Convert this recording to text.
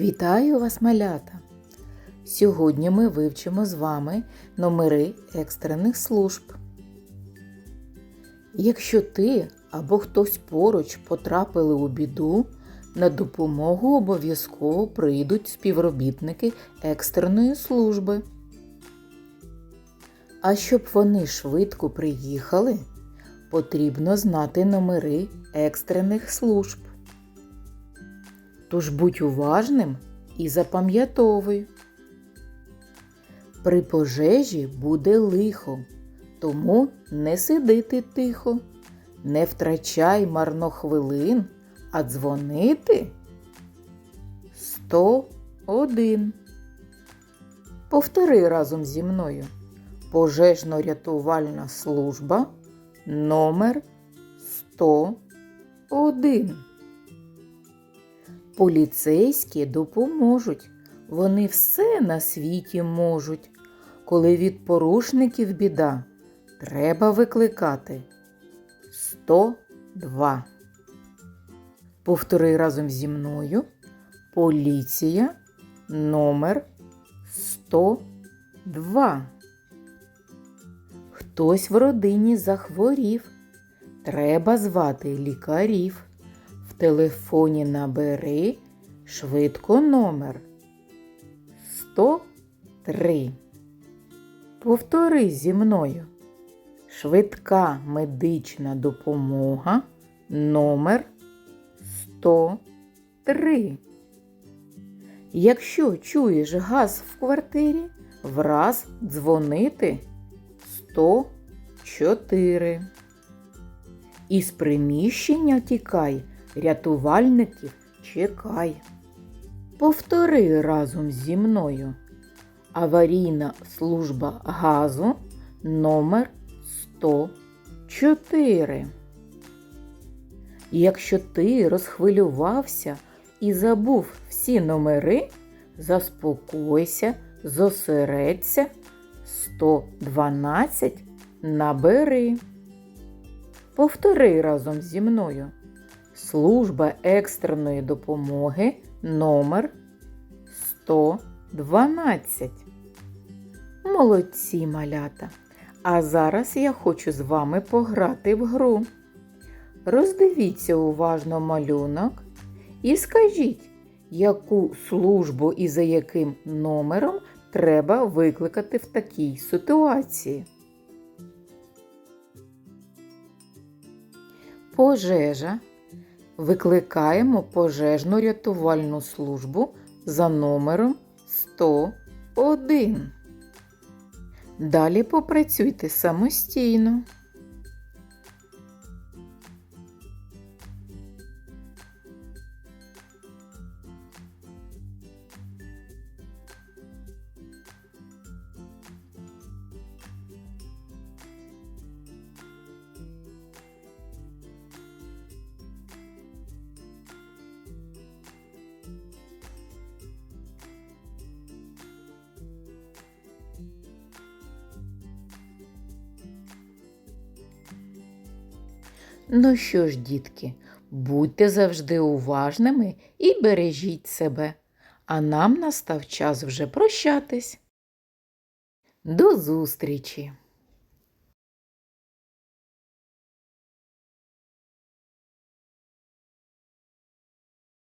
Вітаю вас, малята! Сьогодні ми вивчимо з вами номери екстрених служб. Якщо ти або хтось поруч потрапили у біду, на допомогу обов'язково прийдуть співробітники екстреної служби. А щоб вони швидко приїхали, потрібно знати номери екстрених служб. Тож будь уважним і запам'ятовуй. При пожежі буде лихо, тому не сиди ти тихо, не втрачай марно хвилин, а дзвонити 101. Повтори разом зі мною. Пожежно-рятувальна служба номер 101. Поліцейські допоможуть. Вони все на світі можуть. Коли від порушників біда, треба викликати 102. Повтори разом зі мною. Поліція номер 102. Хтось в родині захворів. Треба звати лікарів. Телефоні набери швидко номер 103. Повтори зі мною. Швидка медична допомога номер 103. Якщо чуєш газ в квартирі, враз дзвонити 104. Із приміщення тікай, рятувальників чекай. Повтори разом зі мною. Аварійна служба газу номер 104. Якщо ти розхвилювався і забув всі номери, заспокойся, зосередься, 112 набери. Повтори разом зі мною. Служба екстреної допомоги номер 112. Молодці малята. А зараз я хочу з вами пограти в гру. Роздивіться уважно малюнок і скажіть, яку службу і за яким номером треба викликати в такій ситуації. Пожежа. Викликаємо пожежну рятувальну службу за номером 101. Далі попрацюйте самостійно. Ну що ж, дітки, будьте завжди уважними і бережіть себе. А нам настав час вже прощатись. До зустрічі!